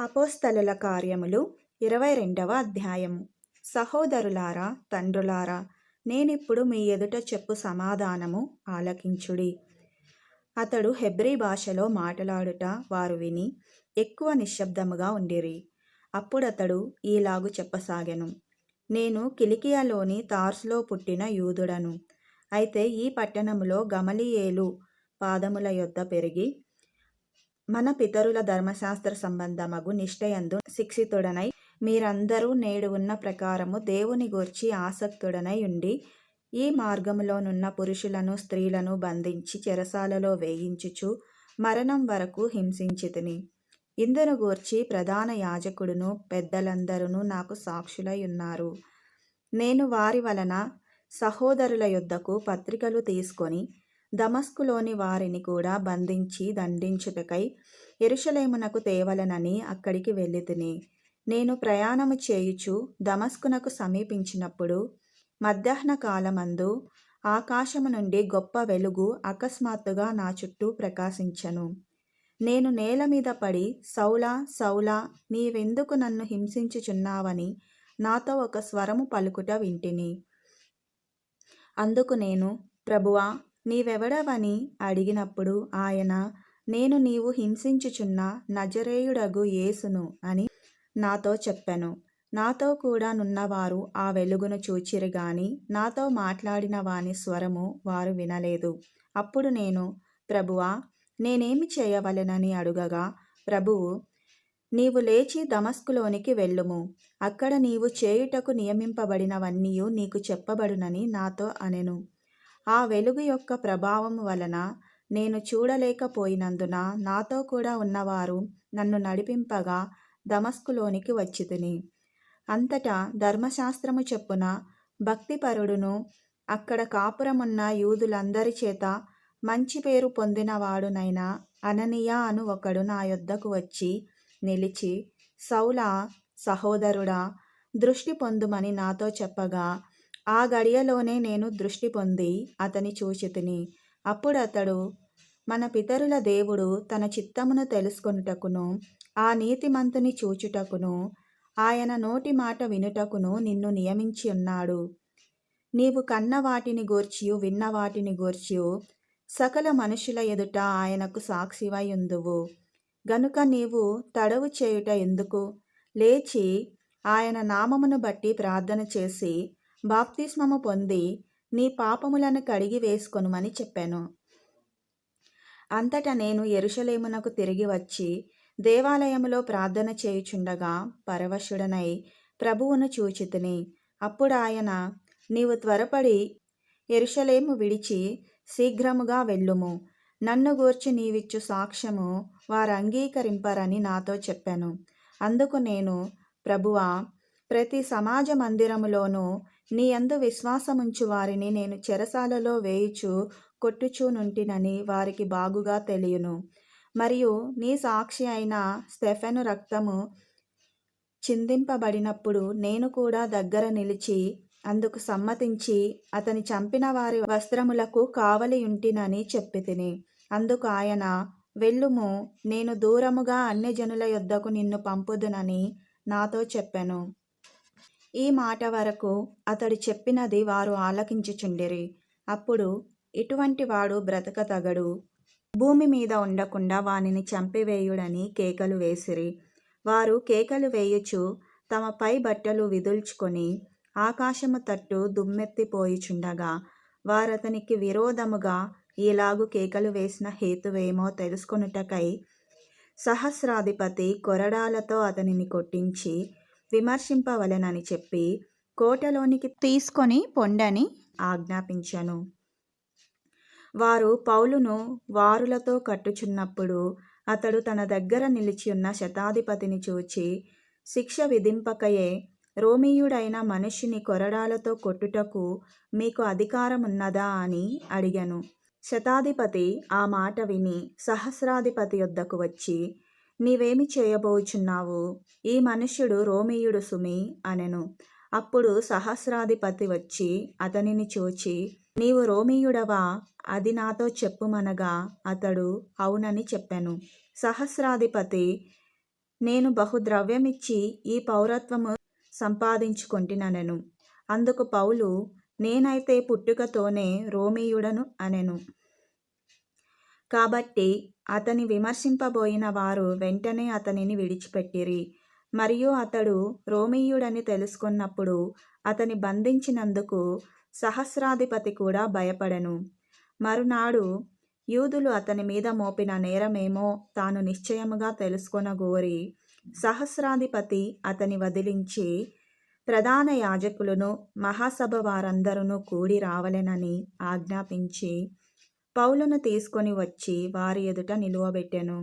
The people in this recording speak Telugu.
అపోస్తలుల కార్యములు ఇరవై రెండవ అధ్యాయము. సహోదరులారా తండ్రులారా నేనిప్పుడు మీ ఎదుట చెప్పు సమాధానము ఆలకించుడి. అతడు హెబ్రీ భాషలో మాట్లాడుట వారు విని ఎక్కువ నిశ్శబ్దముగా ఉండిరి. అప్పుడతడు ఈలాగు చెప్పసాగెను. నేను కిలికియాలోని తార్స్లో పుట్టిన యూదుడను. అయితే ఈ పట్టణంలో గమలియేలు పాదముల యొద్ద పెరిగి మన పితరుల ధర్మశాస్త్ర సంబంధమగు నిష్ఠయందు శిక్షితుడనై మీరందరూ నేడు ఉన్న ప్రకారము దేవుని గూర్చి ఆసక్తుడనై ఉండి ఈ మార్గంలోనున్న పురుషులను స్త్రీలను బంధించి చెరసాలలో వేయించుచు మరణం వరకు హింసించితిని. ఇందును గూర్చి ప్రధాన యాజకుడును పెద్దలందరూ నాకు సాక్షులై ఉన్నారు. నేను వారి వలన సహోదరుల యొద్దకు పత్రికలు తీసుకొని దమస్కులోని వారిని కూడా బంధించి దండించుటకై ఎరుషలేమునకు తేవలనని అక్కడికి వెళ్ళి తిని నేను ప్రయాణము చేయుచు దమస్కునకు సమీపించినప్పుడు మధ్యాహ్న కాలమందు ఆకాశము నుండి గొప్ప వెలుగు అకస్మాత్తుగా నా చుట్టూ ప్రకాశించను. నేను నేల మీద పడి సౌలా సౌలా నీవెందుకు నన్ను హింసించుచున్నావని నాతో ఒక స్వరము పలుకుట వింటిని. అందుకు నేను ప్రభువా నీవెవడవని అడిగినప్పుడు ఆయన నేను నీవు హింసించుచున్న నజరేయుడగు యేసును అని నాతో చెప్పెను. నాతో కూడా నున్నవారు ఆ వెలుగును చూచిరు గాని నాతో మాట్లాడిన వాని స్వరము వారు వినలేదు. అప్పుడు నేను ప్రభువా నేనేమి చేయవలెనని అడుగగా ప్రభువు నీవు లేచి దమస్కులోనికి వెళ్ళుము. అక్కడ నీవు చేయుటకు నియమింపబడినవన్నీయు నీకు చెప్పబడునని నాతో అనెను. ఆ వెలుగు యొక్క ప్రభావం వలన నేను చూడలేకపోయినందున నాతో కూడా ఉన్నవారు నన్ను నడిపింపగా దమస్కులోనికి వచ్చితిని అంతటా ధర్మశాస్త్రము చెప్పున భక్తిపరుడును అక్కడ కాపురమున్న యూదులందరి చేత మంచి పేరు పొందినవాడునైన అననియా అను ఒకడు నా యొద్దకు వచ్చి నిలిచి సౌలా సహోదరుడా దృష్టి పొందుమని నాతో చెప్పగా ఆ గడియలోనే నేను దృష్టి పొంది అతని చూచితిని. అప్పుడు అతడు మన పితరుల దేవుడు తన చిత్తమును తెలుసుకొనుటకును ఆ నీతిమంతుని చూచుటకును ఆయన నోటి మాట వినుటకును నిన్ను నియమించి ఉన్నాడు. నీవు కన్న వాటిని గూర్చియు విన్న వాటిని గూర్చియు సకల మనుషుల ఎదుట ఆయనకు సాక్షివై ఉందువు. గనుక నీవు తడవు చేయుట ఎందుకు? లేచి ఆయన నామమును బట్టి ప్రార్థన చేసి బాప్తిస్మము పొంది నీ పాపములను కడిగి వేసుకొనుమని చెప్పాను. అంతటా నేను ఎరుషలేమునకు తిరిగి వచ్చి దేవాలయములో ప్రార్థన చేయుచుండగా పరవశుడనై ప్రభువును చూచితిని. అప్పుడు ఆయన నీవు త్వరపడి ఎరుషలేము విడిచి శీఘ్రముగా వెళ్ళుము. నన్ను గూర్చి నీవిచ్చు సాక్ష్యము వారు అంగీకరింపరని నాతో చెప్పాను. అందుకు నేను ప్రభువా ప్రతి సమాజ మందిరములోనూ నీ అందు విశ్వాసముంచు వారిని నేను చెరసాలలో వేయుచు కొట్టుచూనుంటినని వారికి బాగుగా తెలియను. మరియు నీ సాక్షి అయిన స్టెఫెను రక్తము చిందింపబడినప్పుడు నేను కూడా దగ్గర నిలిచి అందుకు సమ్మతించి అతని చంపిన వారి వస్త్రములకు కావలియుంటినని చెప్పి తిని అందుకు ఆయన వెళ్ళుము నేను దూరముగా అన్ని జనుల యొద్దకు నిన్ను పంపుదునని నాతో చెప్పాను. ఈ మాట వరకు అతడు చెప్పినది వారు ఆలకించుచుండిరి. అప్పుడు ఇటువంటి వాడు బ్రతకతగడు. భూమి మీద ఉండకుండా వానిని చంపివేయుడని కేకలు వేసిరి. వారు కేకలు వేయుచు తమ పై బట్టలు విదుల్చుకొని ఆకాశము తట్టు దుమ్మెత్తిపోయిచుండగా వారతనికి విరోధముగా ఇలాగు కేకలు వేసిన హేతువేమో తెలుసుకొనుటకై సహస్రాధిపతి కొరడాలతో అతనిని కొట్టించి విమర్శింపవలెనని చెప్పి కోటలోనికి తీసుకొని పొండని ఆజ్ఞాపించను. వారు పౌలును వారులతో కట్టుచున్నప్పుడు అతడు తన దగ్గర నిలిచి ఉన్న శతాధిపతిని చూచి శిక్ష విధింపకయే రోమీయుడైన మనిషిని కొరడాలతో కొట్టుటకు మీకు అధికారమున్నదా అని అడిగను. శతాధిపతి ఆ మాట విని సహస్రాధిపతి యొద్దకు వచ్చి నీవేమి చేయబోచున్నావు? ఈ మనుష్యుడు రోమియుడు సుమి అనెను. అప్పుడు సహస్రాధిపతి వచ్చి అతనిని చూచి నీవు రోమియుడవా? అది నాతో చెప్పుమనగా అతడు అవునని చెప్పాను. సహస్రాధిపతి నేను బహుద్రవ్యమిచ్చి ఈ పౌరత్వము సంపాదించుకొంటిననెను. అందుకు పౌలు నేనైతే పుట్టుకతోనే రోమీయుడను అనెను. కాబట్టి అతని విమర్శింపబోయిన వారు వెంటనే అతనిని విడిచిపెట్టిరి. మరియు అతడు రోమీయుడని తెలుసుకున్నప్పుడు అతని బంధించినందుకు సహస్రాధిపతి కూడా భయపడెను. మరునాడు యూదులు అతని మీద మోపిన నేరమేమో తాను నిశ్చయముగా తెలుసుకొనగోరి సహస్రాధిపతి అతని వదిలించి ప్రధాన యాజకులను మహాసభ వారందరూ కూడి రావలెనని ఆజ్ఞాపించి పౌలును తీసుకొని వచ్చి వారి ఎదుట నిలువబెట్టెను.